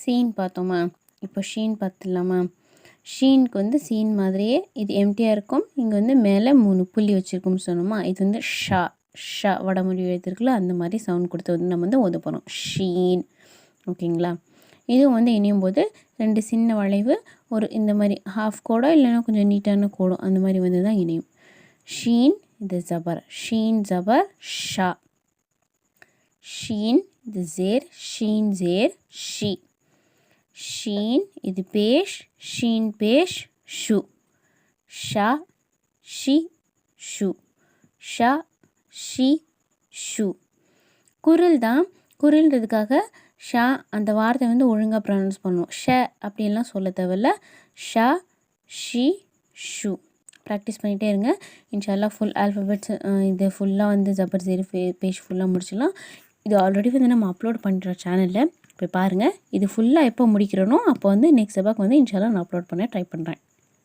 Scene பார்த்தோமா? இப்போ Sheen பார்த்துடலாமா? ஷீனுக்கு வந்து சீன் மாதிரியே இது எம்டியாக இருக்கும். இங்கே வந்து மேலே மூணு புள்ளி வச்சுருக்கோம்னு சொன்னோமா? இது வந்து ஷா ஷா வடமொழி எழுத்துருக்குல்ல அந்த மாதிரி சவுண்ட் கொடுத்து வந்து நம்ம வந்து ஓத போகிறோம் ஷீன். ஓகேங்களா? இதுவும் வந்து இணையும் போது ரெண்டு சின்ன வளைவு ஒரு இந்த மாதிரி ஹாஃப் கோடோ இல்லைன்னா கொஞ்சம் நீட்டான கோடோ அந்த மாதிரி வந்து தான் இணையும். ஷீன் இது ஜபர். ஷீன் ஜபர் ஷா. ஷீன் இது ஜேர். ஷீன் ஜேர் ஷீ. ஷீன் இது பேஷ் ஷீன் பேஷ் ஷு. ஷா ஷி ஷு. ஷா ஷி ஷு. குரல் தான் குரல்ன்றதுக்காக ஷா அந்த வார்த்தை வந்து ஒழுங்காக ப்ரொனவுன்ஸ் பண்ணுவோம். ஷ அப்படின்லாம் சொல்ல தேவையில்ல. ஷா ஷி ஷு. ப்ராக்டிஸ் பண்ணிகிட்டே இருங்க. இன்ஷால்லாம் ஃபுல் ஆல்ஃபபெட்ஸ் இது ஃபுல்லாக வந்து ஜபர் ஜெரி பேஜ் ஃபுல்லாக முடிச்சிடலாம். இது ஆல்ரெடி வந்து நம்ம அப்லோட் பண்ணுறோம் சேனலில் போய் பாருங்கள் இது ஃபுல்லாக எப்போ முடிக்கிறனோ அப்போ வந்து நெக்ஸ்ட் செவ்வாய்க்கு வந்து இன்ஷால்லா நான் அப்லோட் பண்ண ட்ரை பண்ணுறேன்